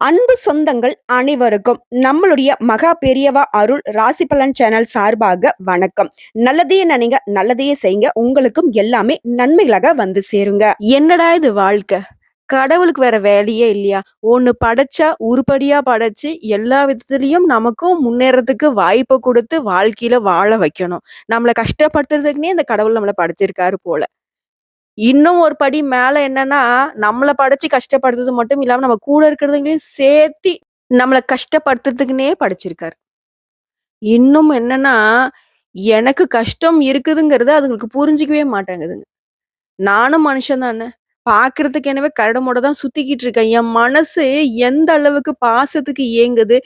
அன்பு சொந்தங்கள் அனைவருக்கும் நம்மளுடைய மகா பெரியவா அருள் ராசி பலன் சேனல் சார்பாக வணக்கம். நல்லதையே நினைங்க நல்லதையே செய்யுங்க. உங்களுக்கும் எல்லாமே நன்மைகளாக வந்து சேருங்க. என்னடா இது வாழ்க்கை? கடவுளுக்கு வேற வேலையே இல்லையா? ஒன்று படைச்சா உருப்படியா படைச்சு எல்லா விதத்துலேயும் நமக்கும் முன்னேறதுக்கு வாய்ப்பை கொடுத்து வாழ்க்கையில வாழ வைக்கணும். நம்மளை கஷ்டப்படுத்துறதுக்குன்னே இந்த கடவுள் நம்மளை படைச்சிருக்காரு போல. இன்னும் ஒரு படி மேல என்னன்னா, நம்மளை படைச்சு கஷ்டப்படுத்துறது மட்டும் இல்லாம, நம்ம கூட இருக்கிறதுங்களையும் சேர்த்தி நம்மளை கஷ்டப்படுத்துறதுக்குன்னே படிச்சிருக்காரு இன்னும் என்னன்னா, எனக்கு கஷ்டம் இருக்குதுங்கிறது அதுங்களுக்கு புரிஞ்சிக்கவே மாட்டேங்குதுங்க. நானும் மனுஷன் தானே! பார்க்கறதுக்கு எனவே கரடமோட தான் சுத்திக்கிட்டு இருக்கேன். என் மனசு எந்த அளவுக்கு பாசத்துக்கு ஏங்குது,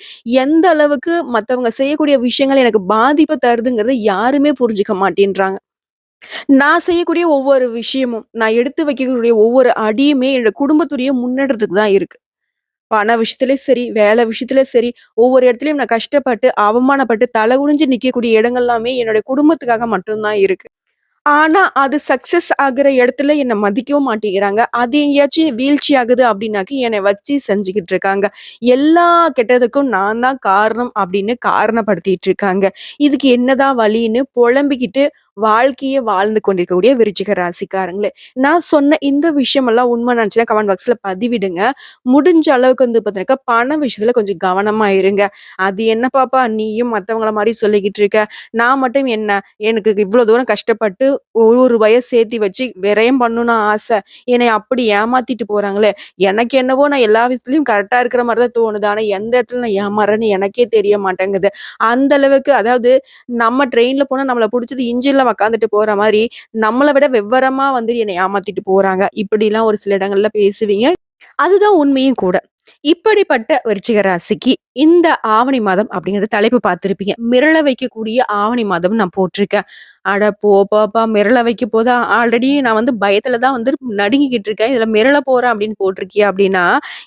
எந்த அளவுக்கு மத்தவங்க செய்யக்கூடிய விஷயங்கள் எனக்கு பாதிப்பை தருதுங்கிறத யாருமே புரிஞ்சுக்க மாட்டேன்றாங்க. நான் செய்யக்கூடிய ஒவ்வொரு விஷயமும், நான் எடுத்து வைக்கக்கூடிய ஒவ்வொரு அடியுமே என்னோட குடும்பத்துடைய முன்னேற்றத்துக்கு தான் இருக்கு. பண விஷயத்துலயும் சரி, வேலை விஷயத்துலயும் சரி, ஒவ்வொரு இடத்துலயும் நான் கஷ்டப்பட்டு, அவமானப்பட்டு, தலை குனிஞ்சு நிக்கக்கூடிய இடங்கள்லாமே என்னுடைய குடும்பத்துக்காக மட்டும்தான் இருக்கு. ஆனா, அது சக்சஸ் ஆகுற இடத்துல என்னை மதிக்கவும் மாட்டேங்கிறாங்க. அது எங்கேயாச்சும் வீழ்ச்சி ஆகுது அப்படின்னாக்க, என்னை வச்சு செஞ்சுக்கிட்டு இருக்காங்க. எல்லா கெட்டதுக்கும் நான் தான் காரணம் அப்படின்னு காரணப்படுத்திட்டு இருக்காங்க. இதுக்கு என்னதான் வழின்னு புலம்பிக்கிட்டு வாழ்க்கையை வாழ்ந்து கொண்டிருக்கக்கூடிய விருச்சிக ராசிக்காரங்களே. நான் சொன்ன இந்த விஷயமெல்லாம் உண்மை நினைச்சுன்னா கமெண்ட் பாக்ஸ்ல பதிவிடுங்க. முடிஞ்ச அளவுக்கு வந்து பார்த்தீங்கன்னாக்கா, பண விஷயத்துல கொஞ்சம் கவனமா இருங்க. அது என்ன பாப்பா நீயும் மத்தவங்கள மாதிரி சொல்லிக்கிட்டு இருக்க. நான் மட்டும் என்ன, எனக்கு இவ்வளோ தூரம் கஷ்டப்பட்டு ஒரு ஒரு ரூபாய சேர்த்தி வச்சு விரயம் பண்ணணும்னு ஆசை. என்னை அப்படி ஏமாத்திட்டு போறாங்களே! எனக்கு என்னவோ நான் எல்லா விஷயத்துலயும் கரெக்டாக இருக்கிற மாதிரி தான் தோணுது. ஆனா எந்த இடத்துல நான் ஏமாறேன்னு எனக்கே தெரிய மாட்டேங்குது. அந்த அளவுக்கு அதாவது நம்ம ட்ரெயின்ல போனா நம்மளை பிடிச்சது இன்ஜின்ல உக்காந்துட்டு போற மாதிரி நம்மளை விட விவரமா வந்து என்னை ஏமாத்திட்டு போறாங்க. இப்படிலாம் ஒரு சில இடங்கள்ல பேசுவீங்க. அதுதான் உண்மையும் கூட. இப்படிப்பட்ட விருச்சிக ராசிக்கு இந்த ஆவணி மாதம் அப்படிங்கிறது தலைப்பு பார்த்துருப்பீங்க மிரள வைக்கக்கூடிய ஆவணி மாதம் நான் போட்டிருக்கேன். அட போ பாப்பா மிரள வைக்க போதா? ஆல்ரெடி நான் வந்து பயத்துல தான் வந்து நடுங்கிக்கிட்டு இருக்கேன். இதுல மிரள போறேன் அப்படின்னு போட்டிருக்கியா? அப்படின்னா,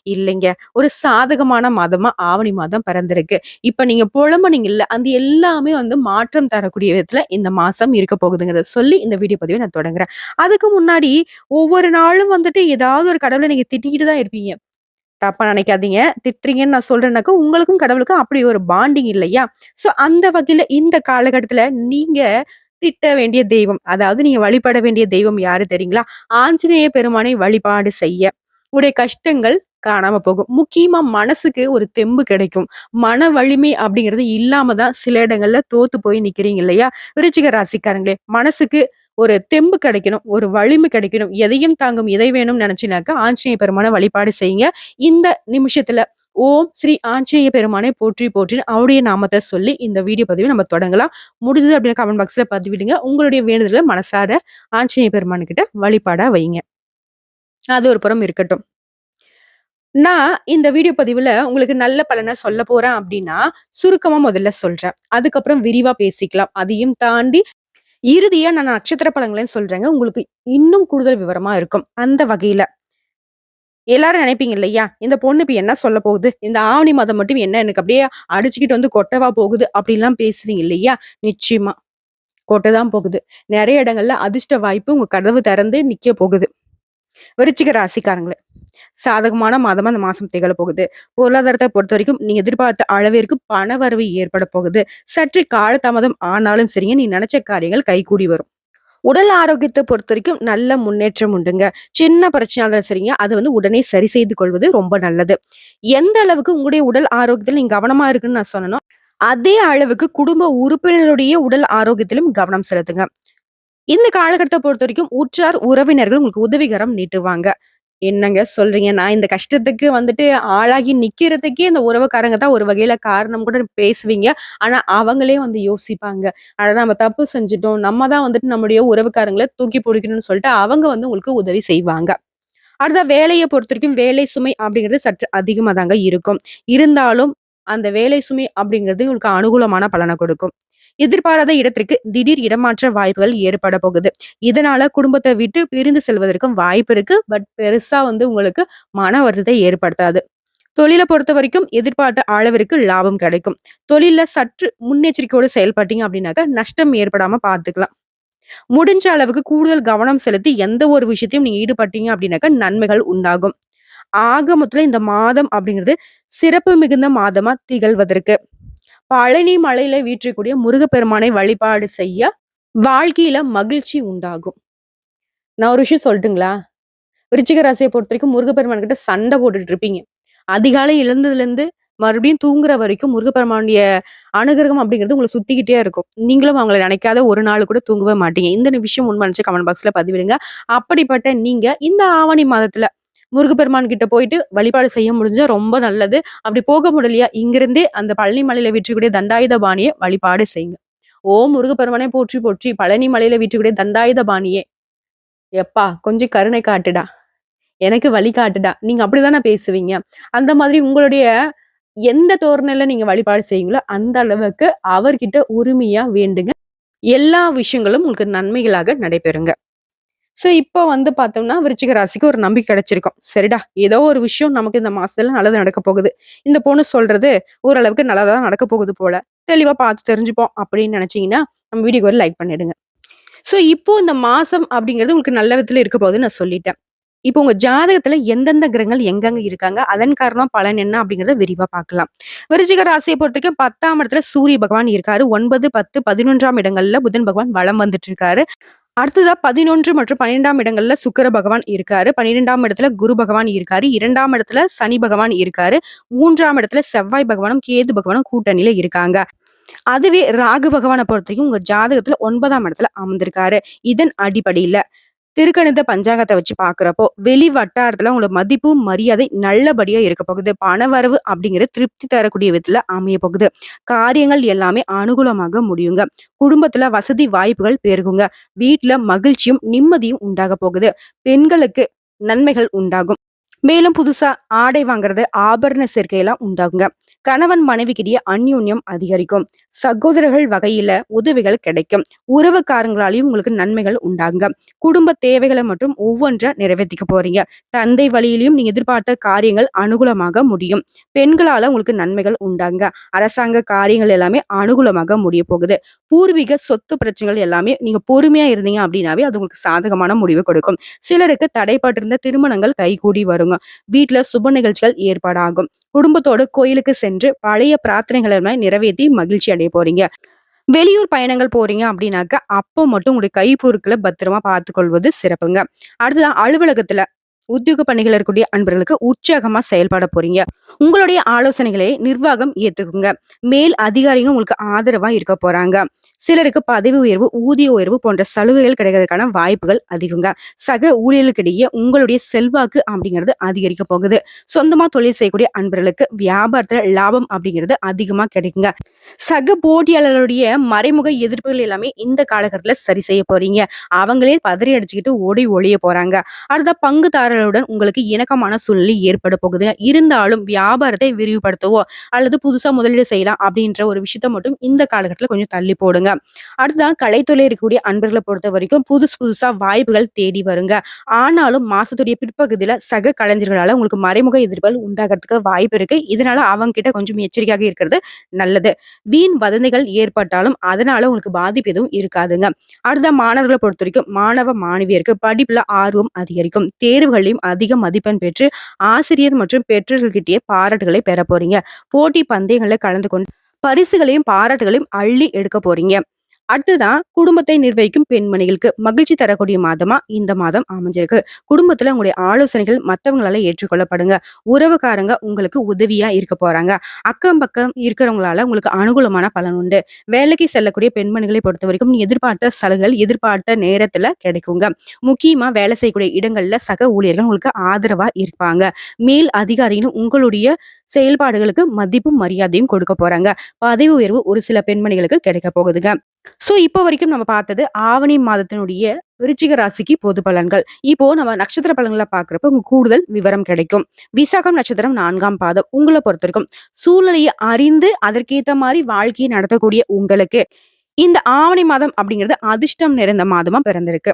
இல்லைங்க. ஒரு சாதகமான மாதமா ஆவணி மாதம் பிறந்திருக்கு. இப்ப நீங்க புலம்புனீங்கல்ல, அந்த எல்லாமே வந்து மாற்றம் தரக்கூடிய விதத்துல இந்த மாசம் இருக்க போகுதுங்கிறத சொல்லி இந்த வீடியோ பதிவை நான் தொடங்குறேன். அதுக்கு முன்னாடி ஒவ்வொரு நாளும் வந்துட்டு ஏதாவது ஒரு கடவுள நீங்க திட்டிக்கிட்டு தான் இருப்பீங்க. தப்பா நினைக்காதீங்க. திட்டுறீங்கன்னு நான் சொல்றேன்னாக்கா, உங்களுக்கும் கடவுளுக்கும் அப்படி ஒரு பாண்டிங் இல்லையா? ஸோ அந்த வகையில இந்த காலகட்டத்துல நீங்க திட்ட வேண்டிய தெய்வம், அதாவது நீங்க வழிபட வேண்டிய தெய்வம் யாரு தெரியுங்களா? ஆஞ்சநேய பெருமானை வழிபாடு செய்ய, உடைய கஷ்டங்கள் காணாம போகும். முக்கியமா மனசுக்கு ஒரு தெம்பு கிடைக்கும். மன வலிமை அப்படிங்கிறது இல்லாம தான் சில இடங்கள்ல தோத்து போய் நிக்கிறீங்க இல்லையா? விருச்சிக ராசிக்காரங்களே, மனசுக்கு ஒரு தெம்பு கிடைக்கணும், ஒரு வலிமை கிடைக்கணும், எதையும் தாங்கும் இதை வேணும்னு நினைச்சினாக்கா ஆஞ்சநேய பெருமான வழிபாடு செய்யுங்க. இந்த நிமிஷத்துல ஓம் ஸ்ரீ ஆஞ்சநேய பெருமானை போற்றி போற்றின்னு அவருடைய நாமத்தை சொல்லி இந்த வீடியோ பதிவை நம்ம தொடங்கலாம். முடிஞ்சது அப்படின்னு கமெண்ட் பாக்ஸ்ல பதிவிடுங்க. உங்களுடைய வேண்டுதல மனசார ஆஞ்சநேய பெருமானுக்கிட்ட வழிபாடா வைங்க. அது ஒரு புறம் இருக்கட்டும். நான் இந்த வீடியோ பதிவுல உங்களுக்கு நல்ல பலனை சொல்ல போறேன் அப்படின்னா, சுருக்கமா முதல்ல சொல்றேன். அதுக்கப்புறம் விரிவா பேசிக்கலாம். அதையும் தாண்டி இறுதியா நான் நட்சத்திர பலன்களையும் சொல்றேங்க. உங்களுக்கு இன்னும் கூடுதல் விவரமா இருக்கும். அந்த வகையில எல்லாரும் நினைப்பீங்க இல்லையா? இந்த பொண்ணு இப்ப என்ன சொல்ல போகுது? இந்த ஆவணி மாதம் மட்டும் என்ன எனக்கு அப்படியே அடிச்சுக்கிட்டு வந்து கொட்டவா போகுது? அப்படிலாம் பேசுவீங்க இல்லையா? நிச்சயமா. கொட்ட தான் போகுது. நிறைய இடங்கள்ல அதிர்ஷ்ட வாய்ப்பு உங்க கதவு திறந்து நிக்க போகுது. விருச்சிக ராசிக்காரங்களே. சாதகமான மாதமா அந்த மாசம் திகழ போகுது. பொருளாதாரத்த பொறுத்தவரைக்கும் நீங்க எதிர்பார்த்த அளவிற்கு பண வரவு ஏற்பட போகுது. சற்று காலதாமதம் ஆனாலும் சரிங்க, நீ நினைச்ச காரியங்கள் கைகூடி வரும். உடல் ஆரோக்கியத்தை பொறுத்த வரைக்கும் நல்ல முன்னேற்றம் உண்டுங்க. சின்ன பிரச்சனையா இருந்தாலும் சரிங்க, அது வந்து உடனே சரி செய்து கொள்வது ரொம்ப நல்லது. எந்த அளவுக்கு உங்களுடைய உடல் ஆரோக்கியத்துல நீங்க கவனமா இருக்குன்னு நான் சொன்னேனோ, அதே அளவுக்கு குடும்ப உறுப்பினருடைய உடல் ஆரோக்கியத்திலும் கவனம் செலுத்துங்க. இந்த காலகட்டத்தை பொறுத்த வரைக்கும் உற்றார், உறவினர்கள் உங்களுக்கு உதவிகரம் நீட்டுவாங்க. என்னங்க சொல்றீங்க? நான் இந்த கஷ்டத்துக்கு வந்துட்டு ஆளாகி நிக்கிறதுக்கே இந்த உறவுக்காரங்க தான் ஒரு வகையில காரணம் கூட பேசுவீங்க. ஆனா, அவங்களே வந்து யோசிப்பாங்க. ஆனா நம்ம தப்பு செஞ்சுட்டோம். நம்ம தான் வந்துட்டு நம்முடைய உறவுக்காரங்களை தூக்கி பிடிக்கணும்னு சொல்லிட்டு அவங்க வந்து உங்களுக்கு உதவி செய்வாங்க. அடுத்த வேலையை பொறுத்த வரைக்கும் வேலை சுமை அப்படிங்கிறது சற்று அதிகமாக தாங்க இருக்கும். இருந்தாலும் அந்த வேலை சுமை அப்படிங்கிறது உங்களுக்கு அனுகூலமான பலனை கொடுக்கும். எதிர்பாராத இடத்திற்கு திடீர் இடமாற்ற வாய்ப்புகள் ஏற்பட போகுது. இதனால குடும்பத்தை விட்டு பிரிந்து செல்வதற்கும் வாய்ப்பு இருக்கு. பட் பெருசா வந்து உங்களுக்கு மன வருத்தத்தை ஏற்படுத்தாது. தொழில பொறுத்தவரைக்கும் எதிர்பார்த்த அளவிற்கு லாபம் கிடைக்கும். தொழில சற்று முன்னெச்சரிக்கையோடு செயல்பட்டீங்க அப்படின்னாக்க நஷ்டம் ஏற்படாம பாத்துக்கலாம் முடிஞ்ச அளவுக்கு கூடுதல் கவனம் செலுத்தி எந்த ஒரு விஷயத்தையும் நீங்க ஈடுபட்டீங்க அப்படின்னாக்க நன்மைகள் உண்டாகும். ஆக மொத்தத்துல இந்த மாதம் அப்படிங்கிறது சிறப்பு மிகுந்த மாதமா திகழ்வதற்கு பழனி மலையில வீற்றக்கூடிய முருகப்பெருமானை வழிபாடு செய்ய வாழ்க்கையில மகிழ்ச்சி உண்டாகும். நான் ஒரு விஷயம் சொல்லட்டுங்களா? விருச்சிக ராசியை பொறுத்த வரைக்கும் முருகப்பெருமான் கிட்ட சண்டை போட்டுட்டு இருப்பீங்க. அதிகாலை எழுந்ததுல இருந்து மறுபடியும் தூங்குற வரைக்கும் முருகப்பெருமானுடைய அனுகிரகம் அப்படிங்கிறது உங்களை சுத்திக்கிட்டே இருக்கும். நீங்களும் அவங்களை நினைக்காத ஒரு நாள் கூட தூங்கவே மாட்டீங்க. இந்த விஷயம் உண்மை நினைச்சு கமெண்ட் பாக்ஸ்ல பதிவிடுங்க. அப்படிப்பட்ட நீங்க இந்த ஆவணி மாதத்துல முருகப்பெருமான் கிட்ட போயிட்டு வழிபாடு செய்ய முடிஞ்சா ரொம்ப நல்லது. அப்படி போக முடியலையா? இங்கிருந்தே அந்த பழனி மலையில வீற்றக்கூடிய தண்டாயுத பாணியை வழிபாடு செய்யுங்க. ஓ முருகப்பெருமானே போற்றி போற்றி. பழனி மலையில வீற்றக்கூடிய தண்டாயுத பாணியே. எப்பா கொஞ்சம் கருணை காட்டுடா. எனக்கு வழி காட்டுடா. நீங்க அப்படிதானே பேசுவீங்க? அந்த மாதிரி உங்களுடைய எந்த தோரணையில நீங்க வழிபாடு செய்யுங்களோ அந்த அளவுக்கு அவர்கிட்ட உரிமையா வேண்டுங்க. எல்லா விஷயங்களும் உங்களுக்கு நன்மைகளாக நடைபெறுங்க. ஸோ இப்போ வந்து பார்த்தோம்னா விருச்சிக ராசிக்கு ஒரு நம்பிக்கை கிடைச்சிருக்கும். சரிடா ஏதோ ஒரு விஷயம் நமக்கு இந்த மாசத்துல நல்லது நடக்க போகுது. இந்த பொண்ணு சொல்றது ஓரளவுக்கு நல்லதா நடக்க போகுது போல. தெளிவா பார்த்து தெரிஞ்சுப்போம் அப்படின்னு நினைச்சீங்கன்னா நம்ம வீடியோக்கு ஒரு லைக் பண்ணிடுங்க. ஸோ இப்போ இந்த மாசம் அப்படிங்கிறது உங்களுக்கு நல்ல விதத்துல இருக்க போகுது நான் சொல்லிட்டேன். இப்போ உங்க ஜாதகத்துல எந்தெந்த கிரகங்கள் எங்கெங்க இருக்காங்க அதன் காரணமா பலன் என்ன அப்படிங்கறத விரிவா பார்க்கலாம். விருச்சிக ராசியை பொறுத்த வரைக்கும் பத்தாம் இடத்துல சூரிய பகவான் இருக்காரு. ஒன்பது பத்து பதினொன்றாம் இடங்கள்ல புதன் பகவான் வலம் வந்துட்டு இருக்காரு. அடுத்ததா பதினொன்று மற்றும் பன்னிரெண்டாம் இடங்கள்ல சுக்கர பகவான் இருக்காரு. பன்னிரெண்டாம் இடத்துல குரு பகவான் இருக்காரு. இரண்டாம் இடத்துல சனி பகவான் இருக்காரு. மூன்றாம் இடத்துல செவ்வாய் பகவானும் கேது பகவானும் கூட்டணியில இருக்காங்க. அதுவே ராகு பகவானை பொறுத்த வரைக்கும் உங்க ஜாதகத்துல ஒன்பதாம் இடத்துல அமர்ந்திருக்காரு. இதன் அடிப்படையில திருக்கணித பஞ்சாங்கத்தை வச்சு பாக்குறப்போ வெளி வட்டாரத்துல உங்களோட மதிப்பு மரியாதை நல்லபடியா இருக்க போகுது. பணவரவு அப்படிங்கிறது திருப்தி தரக்கூடிய விதத்துல அமைய போகுது. காரியங்கள் எல்லாமே அனுகூலமாக முடியுங்க. குடும்பத்துல வசதி வாய்ப்புகள் பெருகுங்க. வீட்டுல மகிழ்ச்சியும் நிம்மதியும் உண்டாக போகுது. பெண்களுக்கு நன்மைகள் உண்டாகும். மேலும் புதுசா ஆடை வாங்குறது ஆபரண சேர்க்கையெல்லாம் உண்டாகுங்க. கணவன் மனைவிக்கிடையே அந்யூன்யம் அதிகரிக்கும். சகோதரர்கள் வகையில உதவிகள் கிடைக்கும். உறவுக்காரங்களாலையும் உங்களுக்கு நன்மைகள் உண்டாங்க. குடும்ப தேவைகளை மட்டும் ஒவ்வொன்றா நிறைவேற்றிக்க போறீங்க. தந்தை வழியிலையும் நீங்க எதிர்பார்த்த காரியங்கள் அனுகூலமாக முடியும். பெண்களால உங்களுக்கு நன்மைகள் உண்டாங்க. அரசாங்க காரியங்கள் எல்லாமே அனுகூலமாக முடிய போகுது. பூர்வீக சொத்து பிரச்சனைகள் எல்லாமே நீங்க பொறுமையா இருந்தீங்க அப்படின்னாவே அது உங்களுக்கு சாதகமான முடிவு கொடுக்கும். சிலருக்கு தடைப்பட்டிருந்த திருமணங்கள் கைகூடி வருங்க. வீட்டுல சுப நிகழ்ச்சிகள் ஏற்பாடாகும். குடும்பத்தோட கோயிலுக்கு சென்று பழைய பிரார்த்தனைகள் எல்லாம் நிறைவேற்றி மகிழ்ச்சி அடைய போறீங்க. வெளியூர் பயணங்கள் போறீங்க அப்படின்னாக்க அப்போ மட்டும் உங்களுடைய கைப்பொருட்களை பத்திரமா பார்த்துக்கொள்வது சிறப்புங்க. அடுத்ததான் அலுவலகத்துல உத்தியோக பணிகள் இருக்கக்கூடிய அன்பர்களுக்கு உற்சாகமா செயல்பட போறீங்க. உங்களுடைய ஆலோசனைகளை நிர்வாகம் ஏத்துக்குங்க. மேல் அதிகாரிகள் உங்களுக்கு ஆதரவா இருக்க போறாங்க. சிலருக்கு பதவி உயர்வு ஊதிய உயர்வு போன்ற சலுகைகள் கிடைக்கிறதுக்கான வாய்ப்புகள் அதிகங்க. சக ஊழியர்களுக்கிடையே உங்களுடைய செல்வாக்கு அப்படிங்கிறது அதிகரிக்க போகுது. சொந்தமா தொழில் செய்யக்கூடிய அன்பர்களுக்கு வியாபாரத்துல லாபம் அப்படிங்கிறது அதிகமா கிடைக்குங்க. சக போட்டியாளர்களுடைய மறைமுக எதிர்ப்புகள் எல்லாமே இந்த காலகட்டத்துல சரி செய்ய போறீங்க. அவங்களே பதறி அடிச்சுக்கிட்டு ஓடி ஒளிய போறாங்க. அடுத்த பங்குதாரர்களுடன் உங்களுக்கு இணக்கமான சூழ்நிலை ஏற்பட போகுது. இருந்தாலும் வியாபாரத்தை விரிவுபடுத்தவோ அல்லது புதுசா முதலீடு செய்யலாம் அப்படின்ற ஒரு விஷயத்த மட்டும் இந்த காலகட்டத்தில் கொஞ்சம் தள்ளி போடுங்க. அடுத்ததான் கலைத்துறை இருக்கக்கூடிய அன்பர்களை பொறுத்த வரைக்கும் புதுசு புதுசா வாய்ப்புகள் தேடி வருங்க. ஆனாலும் மாசத்துடைய பிற்பகுதியில சக கலைஞர்களால உங்களுக்கு மறைமுக எதிர்ப்புகள் உண்டாகிறதுக்கு வாய்ப்பு இருக்கு. இதனால அவங்க கிட்ட கொஞ்சம் எச்சரிக்கையாக இருக்கிறது நல்லது. வீண் வதந்திகள் ஏற்பட்டாலும் அதனால உங்களுக்கு பாதிப்பு எதுவும் இருக்காதுங்க. அடுத்த மாணவர்களை பொறுத்த வரைக்கும் மாணவ மாணவியருக்கு படிப்புல ஆர்வம் அதிகரிக்கும். தேர்வுகள் தேர்வுகளையும் அதிக மதிப்பெண் பெற்று ஆசிரியர் மற்றும் பெற்றோர்கள்கிட்டயே பாராட்டுகளை பெற போறீங்க. போட்டி பந்தயங்களில் கலந்து கொண்டு பரிசுகளையும் பாராட்டுகளையும் அள்ளி எடுக்க போறீங்க. அடுத்துதான் குடும்பத்தை நிர்வகிக்கும் பெண்மணிகளுக்கு மகிழ்ச்சி தரக்கூடிய மாதமா இந்த மாதம் அமைஞ்சிருக்கு. குடும்பத்துல உங்களுடைய ஆலோசனைகள் மற்றவங்களால ஏற்றுக்கொள்ளப்படுங்க. உறவுக்காரங்க உங்களுக்கு உதவியா இருக்க போறாங்க. அக்கம் பக்கம் இருக்கிறவங்களால உங்களுக்கு அனுகூலமான பலன் உண்டு. வேலைக்கு செல்லக்கூடிய பெண்மணிகளை பொறுத்த வரைக்கும் எதிர்பார்த்த சலுகைகள் எதிர்பார்த்த நேரத்துல கிடைக்குங்க. முக்கியமா வேலை செய்யக்கூடிய இடங்கள்ல சக ஊழியர்கள் உங்களுக்கு ஆதரவா இருப்பாங்க. மேல் அதிகாரிகளும் உங்களுடைய செயல்பாடுகளுக்கு மதிப்பும் மரியாதையும் கொடுக்க போறாங்க. பதவி உயர்வு ஒரு சில பெண்மணிகளுக்கு கிடைக்க போகுதுங்க. சோ இப்போ வரைக்கும் நம்ம பார்த்தது ஆவணி மாதத்தினுடைய விருச்சிக ராசிக்கு பொது பலன்கள். இப்போ நம்ம நட்சத்திர பலன்களை பாக்குறப்ப உங்க கூடுதல் விவரம் கிடைக்கும். விசாகம் நட்சத்திரம் நான்காம் பாதம் உங்களை பொறுத்திருக்கும். சூழ்நிலையை அறிந்து அதற்கேத்த மாதிரி வாழ்க்கையை நடத்தக்கூடிய உங்களுக்கு இந்த ஆவணி மாதம் அப்படிங்கிறது அதிர்ஷ்டம் நிறைந்த மாதமா பிறந்திருக்கு.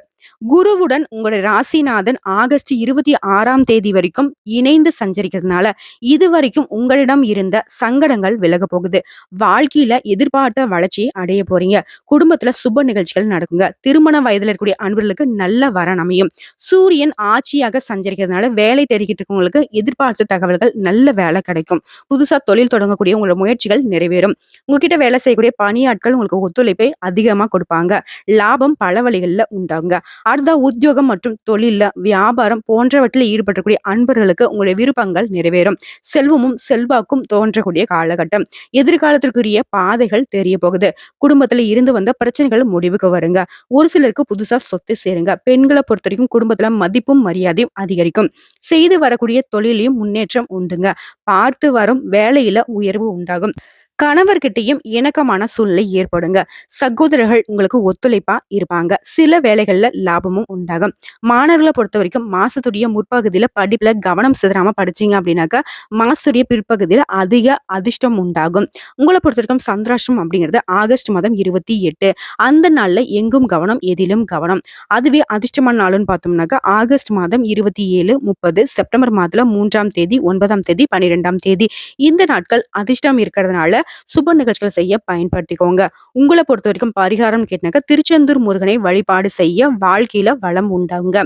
குருவுடன் உங்களுடைய ராசிநாதன் ஆகஸ்ட் 26ஆம் தேதி வரைக்கும் இணைந்து சஞ்சரிக்கிறதுனால, இதுவரைக்கும் உங்களிடம் இருந்த சங்கடங்கள் விலக போகுது. வாழ்க்கையில எதிர்பார்த்த வளர்ச்சியை அடைய போறீங்க. குடும்பத்துல சுப நிகழ்ச்சிகள் நடக்குங்க. திருமண வயதுல இருக்கக்கூடிய அன்பர்களுக்கு நல்ல வரன் அமையும். சூரியன் ஆட்சியாக சஞ்சரிக்கிறதுனால வேலை தேடிக்கிட்டு இருக்கவங்களுக்கு எதிர்பார்த்த தகவல்கள் நல்ல வேலை கிடைக்கும். புதுசா தொழில் தொடங்கக்கூடிய உங்களோட முயற்சிகள் நிறைவேறும். உங்ககிட்ட வேலை செய்யக்கூடிய பணியாட்கள் உங்களுக்கு ஒத்துழைப்பு அதிகமா கொடுப்பாங்க. லாபம் பல வழிகளில் உண்டாங்க அடுத்த உத்தியோகம் மற்றும் தொழில வியாபாரம் போன்றவற்றில் ஈடுபடக்கூடிய அன்பர்களுக்கு உங்களுடைய விருப்பங்கள் நிறைவேறும். செல்வமும், செல்வாக்கும் தோன்றக்கூடிய காலகட்டம். எதிர்காலத்திற்குரிய பாதைகள் தெரிய போகுது. குடும்பத்துல இருந்து வந்த பிரச்சனைகள் முடிவுக்கு வருங்க. ஒரு சிலருக்கு புதுசா சொத்து சேருங்க. பெண்களை பொறுத்த வரைக்கும் குடும்பத்துல மதிப்பும், மரியாதையும் அதிகரிக்கும். செய்து வரக்கூடிய தொழிலையும் முன்னேற்றம் உண்டுங்க. பார்த்து வரும் வேலையில உயர்வு உண்டாகும். கணவர்கிட்டையும் இணக்கமான சூழ்நிலை ஏற்படுங்க. சகோதரர்கள் உங்களுக்கு ஒத்துழைப்பா இருப்பாங்க. சில வேலைகள்ல லாபமும் உண்டாகும். மாணவர்களை பொறுத்த வரைக்கும் மாசத்துடைய முற்பகுதியில படிப்புல கவனம் சிதறாம படிச்சீங்க அப்படின்னாக்கா, மாசத்துடைய பிற்பகுதியில அதிக அதிர்ஷ்டம் உண்டாகும். உங்களை பொறுத்த வரைக்கும் சந்திராஷ்டம் அப்படிங்கிறது ஆகஸ்ட் மாதம் 28 அந்த நாள்ல எங்கும் கவனம், எதிலும் கவனம். அதுவே அதிர்ஷ்டமான நாளுன்னு பார்த்தோம்னாக்கா, ஆகஸ்ட் மாதம் 27, 30 செப்டம்பர் மாதத்துல மூன்றாம் தேதி, ஒன்பதாம் தேதி, 12ஆம் தேதி இந்த நாட்கள் அதிர்ஷ்டம் இருக்கிறதுனால சுப நிகழ்ச்சிகள் செய்ய பயன்படுத்திக்கோங்க. உங்களை பொறுத்த வரைக்கும் பரிகாரம் கேட்டினாக்க திருச்செந்தூர் முருகனை வழிபாடு செய்ய வாழ்க்கையில வளம் உண்டாங்க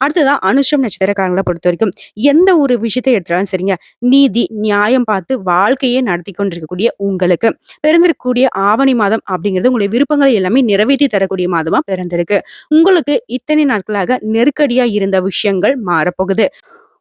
அடுத்ததா அனுஷம் நட்சத்திரக்காரங்களை பொறுத்த வரைக்கும் எந்த ஒரு விஷயத்தை எடுத்தாலும் சரிங்க, நீதி, நியாயம் பார்த்து வாழ்க்கையே நடத்தி கொண்டிருக்கக்கூடிய உங்களுக்கு, பிறந்திருக்கக்கூடிய ஆவணி மாதம் அப்படிங்கிறது உங்களுடைய விருப்பங்களை எல்லாமே நிறைவேத்தி தரக்கூடிய மாதமா பிறந்திருக்கு. உங்களுக்கு இத்தனை நாட்களாக நெருக்கடியா இருந்த விஷயங்கள் மாறப்போகுது.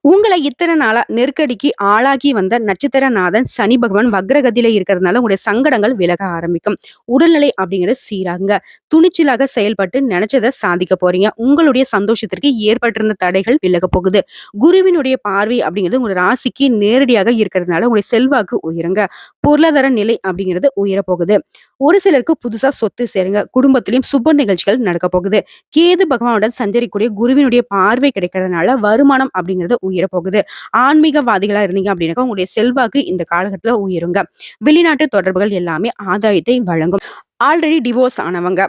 உங்களை இத்தனை நாளா நெருக்கடிக்கு ஆளாக்கி வந்த நட்சத்திரநாதன் சனி பகவான் வக்ரகதியில இருக்கிறதுனால உங்களுடைய சங்கடங்கள் விலக ஆரம்பிக்கும். உடல்நிலை அப்படிங்கிறது சீராகுங்க. துணிச்சலாக செயல்பட்டு நினைச்சதை சாதிக்க போறீங்க. உங்களுடைய சந்தோஷத்திற்கு ஏற்பட்டிருந்த தடைகள் விலக போகுது. குருவினுடைய பார்வை அப்படிங்கிறது உங்களுடைய ராசிக்கு நேரடியாக இருக்கிறதுனால உங்களுடைய செல்வாக்கு உயருங்க. பொருளாதார நிலை அப்படிங்கிறது உயரப் போகுது. ஒரு சிலருக்கு புதுசா சொத்து சேருங்க. குடும்பத்திலையும் சுப நிகழ்ச்சிகள் நடக்க போகுது. கேது பகவானுடன் சஞ்சரிக்கூடிய குருவினுடைய பார்வை கிடைக்கிறதுனால வருமானம் அப்படிங்கிறது உயரப் போகுது. ஆன்மீகவாதிகளா இருந்தீங்க அப்படின்னாக்கா, உங்களுடைய செல்வாக்கு இந்த காலகட்டத்துல உயருங்க. வெளிநாட்டு தொடர்புகள் எல்லாமே ஆதாயத்தை வழங்கும். ஆல்ரெடி டிவோர்ஸ் ஆனவங்க,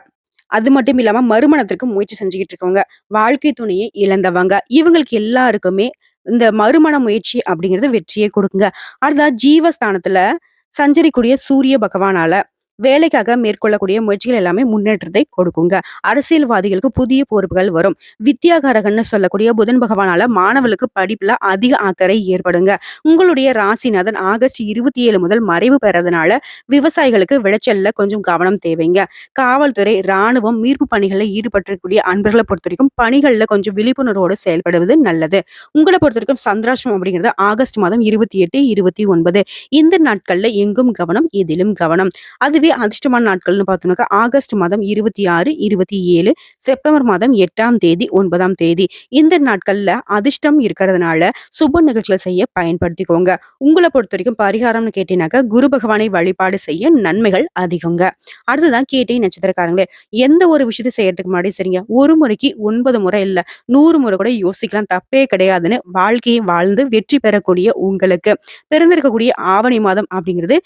அது மட்டும் இல்லாம மறுமணத்திற்கு முயற்சி செஞ்சுக்கிட்டு இருக்கவங்க, வாழ்க்கை துணையை இழந்தவங்க, இவங்களுக்கு எல்லாருக்குமே இந்த மறுமண முயற்சி அப்படிங்கிறது வெற்றியை கொடுக்குங்க. அடுத்ததா ஜீவஸ்தானத்துல சஞ்சரிக்கூடிய சூரிய பகவானால வேலைக்காக மேற்கொள்ளக்கூடிய முயற்சிகள் எல்லாமே முன்னேற்றத்தை கொடுக்குங்க. அரசியல்வாதிகளுக்கு புதிய பொறுப்புகள் வரும். வித்யாகாரகன்னு சொல்லக்கூடிய புதன் பகவானால மாணவர்களுக்கு படிப்புல அதிக அக்கறை ஏற்படுங்க. உங்களுடைய ராசிநாதன் ஆகஸ்ட் 27 முதல் மறைவு பெறதுனால விவசாயிகளுக்கு விளைச்சல்ல கொஞ்சம் கவனம் தேவைங்க. காவல்துறை, ராணுவம், மீட்பு பணிகளில் ஈடுபட்டிருக்கக்கூடிய அன்பர்களை பொறுத்தவரைக்கும் பணிகள்ல கொஞ்சம் விழிப்புணர்வோடு செயல்படுவது நல்லது. உங்கள பொறுத்தவரைக்கும் சந்திராஷ்டிரம் அப்படிங்கிறது ஆகஸ்ட் மாதம் 28, 29 இந்த நாட்கள்ல எங்கும் கவனம், எதிலும் கவனம். அதுவே அதிர்ஷ்டமான நாட்கள்னு பார்த்தோம்னாக்கா, ஆகஸ்ட் மாதம் 26, 27 செப்டம்பர் மாதம் எட்டாம் தேதி, ஒன்பதாம் தேதி இந்த நாட்கள்ல அதிர்ஷ்டம் இருக்கிறதுனால சுப நிகழ்ச்சிகள் செய்ய பயன்படுத்திக்கோங்க. உங்களை பொறுத்த வரைக்கும் பரிகாரம்னு கேட்டீங்கன்னாக்கா, குரு பகவானை வழிபாடு செய்ய நன்மைகள் அதிகங்க. அடுத்ததான் கேட்டை நட்சத்திரக்காரங்களே, எந்த ஒரு விஷயத்தை செய்யறதுக்கு முன்னாடி சரிங்க, ஒரு முறைக்கு ஒன்பது முறை இல்ல, நூறு முறை கூட யோசிக்கலாம். தப்பே கிடையாதுன்னு வாழ்க்கையை வாழ்ந்து வெற்றி பெறக்கூடிய உங்களுக்கு, பிறந்திருக்கக்கூடிய ஆவணி மாதம் அப்படிங்கிறது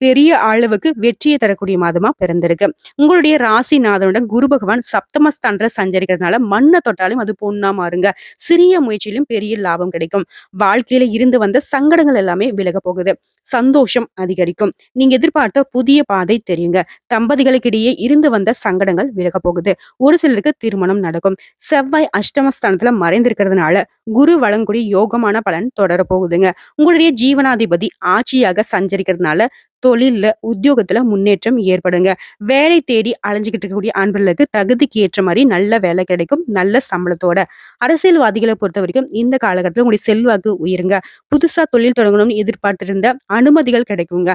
பெரிய அளவுக்கு வெற்றியை தரக்கூடிய மாதமா பிறந்திருக்கு. உங்களுடைய ராசிநாதனுடன் குரு பகவான் சப்தமஸ்தானத்துல சஞ்சரிக்கிறதுனால மண்ணை தொட்டாலும் அது பொண்ணா மாறுங்க. சிறிய முயற்சியிலும் பெரிய லாபம் கிடைக்கும். வாழ்க்கையில இருந்து வந்த சங்கடங்கள் எல்லாமே விலக போகுது. சந்தோஷம் அதிகரிக்கும். நீங்க எதிர்பார்த்த புதிய பாதை தெரியுங்க. தம்பதிகளுக்கிடையே இருந்து வந்த சங்கடங்கள் விலக போகுது. ஒரு சிலருக்கு திருமணம் நடக்கும். செவ்வாய் அஷ்டமஸ்தானத்துல மறைந்திருக்கிறதுனால குரு வழங்கக்கூடிய யோகமான பலன் தொடரப் போகுதுங்க. உங்களுடைய ஜீவனாதிபதி ஆட்சியாக சஞ்சரிக்கிறதுனால தொழிலில் உத்தியோகத்தில் முன்னேற்றம் ஏற்படுங்க. வேலை தேடி அலைஞ்சிக்கிட்டு இருக்கக்கூடிய அன்பர்களுக்கு தகுதிக்கு ஏற்ற மாதிரி நல்ல வேலை கிடைக்கும். நல்ல சம்பளத்தோட. அரசியல்வாதிகளை பொறுத்த வரைக்கும் இந்த காலகட்டத்தில் உங்களுடைய செல்வாக்கு உயருங்க. புதுசா தொழில் தொடங்கணும்னு எதிர்பார்த்திருந்த அனுமதிகள் கிடைக்குங்க.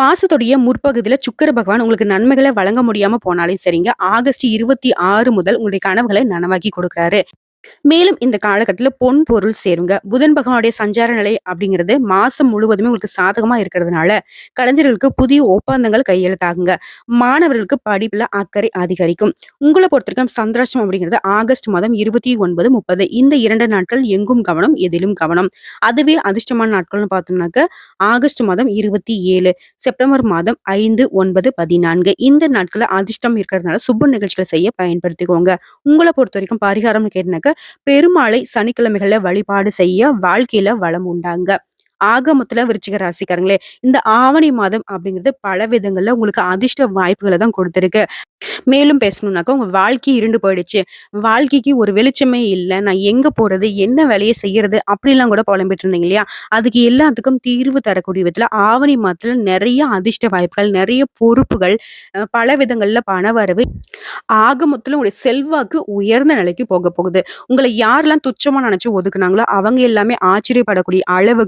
மாசத்துடைய முற்பகுதியில சுக்கர பகவான் உங்களுக்கு நன்மைகளை வழங்க முடியாம போனாலும் சரிங்க, ஆகஸ்ட் 26 முதல் உங்களுடைய கனவுகளை நனவாக்கி கொடுக்குறாரு மேலும் இந்த காலகட்டத்தில் பொன் பொருள் சேருங்க. புதன் பகவானுடைய சஞ்சார நிலை அப்படிங்கிறது மாசம் முழுவதுமே உங்களுக்கு சாதகமா இருக்கிறதுனால, கலைஞர்களுக்கு புதிய ஒப்பந்தங்கள் கையெழுத்தாகுங்க. மாணவர்களுக்கு படிப்புல அக்கறை அதிகரிக்கும். உங்கள பொறுத்தவரைக்கும் சந்திராஷ்டமம் அப்படிங்கிறது ஆகஸ்ட் மாதம் 29, 30 இந்த இரண்டு நாட்கள் எங்கும் கவனம், எதிலும் கவனம். அதுவே அதிர்ஷ்டமான நாட்கள்னு பார்த்தோம்னாக்க, ஆகஸ்ட் மாதம் 27, செப்டம்பர் மாதம் 5, 9, 14 இந்த நாட்களில் அதிர்ஷ்டம் இருக்கிறதுனால சுப நிகழ்ச்சிகளை செய்ய பயன்படுத்திக்கோங்க. உங்கள பொறுத்தவரைக்கும் பரிகாரம்னு கேட்டனாக்க, பெருமாளை சனிக்கிழமைகளை வழிபாடு செய்ய வாழ்க்கையில வளம் உண்டாங்க. ஆகமத்துல விருச்சிக ராசிக்காரங்களே, இந்த ஆவணி மாதம் அப்படிங்கிறது பல விதங்கள்ல உங்களுக்கு அதிர்ஷ்ட வாய்ப்புகளை தான் கொடுத்துருக்கு மேலும் பேசணும்னாக்கா உங்க வாழ்க்கை இருண்டு போயிடுச்சு. வாழ்க்கைக்கு ஒரு வெளிச்சமே இல்லை நான் எங்க போறது? என்ன வேலையை செய்யறது? அப்படிலாம் கூட புலம்பிட்டு இருந்தீங்க இல்லையா? அதுக்கு எல்லாத்துக்கும் தீர்வு தரக்கூடிய விதத்துல ஆவணி மாதத்துல நிறைய அதிர்ஷ்ட வாய்ப்புகள், நிறைய பொறுப்புகள், பல விதங்கள்ல பணவரவு, வரவு ஆகமத்துல உங்களுடைய செல்வாக்கு உயர்ந்த நிலைக்கு போக போகுது. உங்களை யாரெல்லாம் துச்சமா நினைச்சு ஒதுக்குனாங்களோ, அவங்க எல்லாமே ஆச்சரியப்படக்கூடிய அளவு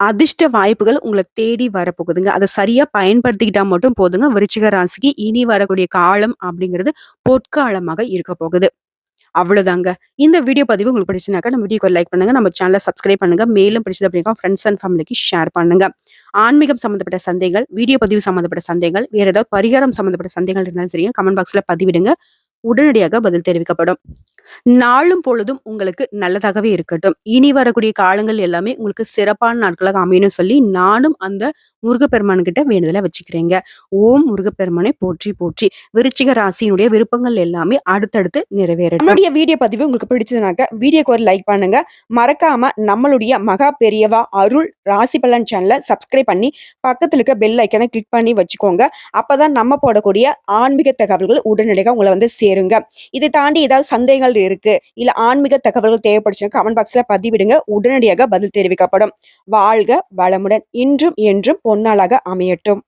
அதிர்ஷ்ட வாய்ப்புகள் உங்களை தேடி வரப்போகுதுங்க. அதை சரியா பயன்படுத்திக்கிட்டா மட்டும் போதுங்க. விருச்சிக ராசிக்கு இனி வரக்கூடிய காலம் அப்படிங்கிறது பொற்காலமாக இருக்க போகுது. அவ்வளோதாங்க. இந்த வீடியோ பதிவு உங்களுக்கு பிடிச்சுச்சுனாக்கா, நம்ம வீடியோக்கு லைக் பண்ணுங்க. நம்ம சேனலை சப்ஸ்கிரைப் பண்ணுங்க. மேலும் பிடிச்சது அப்படின்னா ஃப்ரெண்ட்ஸ் அண்ட் ஃபேமிலிக்கு ஷேர் பண்ணுங்க. ஆன்மீகம் சம்மந்தப்பட்ட சந்தேகங்கள், வீடியோ பதிவு சம்மந்தப்பட்ட சந்தேகங்கள், வேற ஏதாவது பரிகாரம் சம்மந்தப்பட்ட சந்தேகங்கள் இருந்தாலும் சரிங்க, கமெண்ட் பாக்ஸ்ல பதிவிடுங்க. உடனடியாக பதில் தெரிவிக்கப்படும். நாளும் பொழுதும் உங்களுக்கு நல்லதாகவே இருக்கட்டும். இனி வரக்கூடிய காலங்கள் எல்லாமே உங்களுக்கு சிறப்பான நாட்களாக அமையணும்னு சொல்லி, நானும் அந்த முருகப்பெருமான்கிட்ட வேண்டுதலா வச்சுக்கிறேங்க. ஓம் முருகப்பெருமானை போற்றி போற்றி. விருச்சிக ராசியினுடைய விருப்பங்கள் எல்லாமே அடுத்தடுத்து நிறைவேறும் நம்மளுடைய வீடியோ பதிவு உங்களுக்கு பிடிச்சதுனாக்க, வீடியோக்கு ஒரு லைக் பண்ணுங்க. மறக்காம நம்மளுடைய மகா பெரியவா அருள் ராசி பலன் சேனலை சப்ஸ்கிரைப் பண்ணி, பக்கத்துல இருக்க பெல் ஐக்கனை கிளிக் பண்ணி வச்சுக்கோங்க. அப்பதான் நம்ம போடக்கூடிய ஆன்மீக தகவல்கள் உடனடியாக உங்களை வந்து சேருங்க. இதை தாண்டி ஏதாவது சந்தேகங்கள் இருக்கு, இல்ல ஆன்மீக தகவல்கள் தேவைப்படுச்சுன்னா கமெண்ட் பாக்ஸ்ல பதிவிடுங்க. உடனடியாக பதில் தெரிவிக்கப்படும். வாழ்க வளமுடன். இன்றும் என்றும் பொன்னாளாக அமையட்டும்.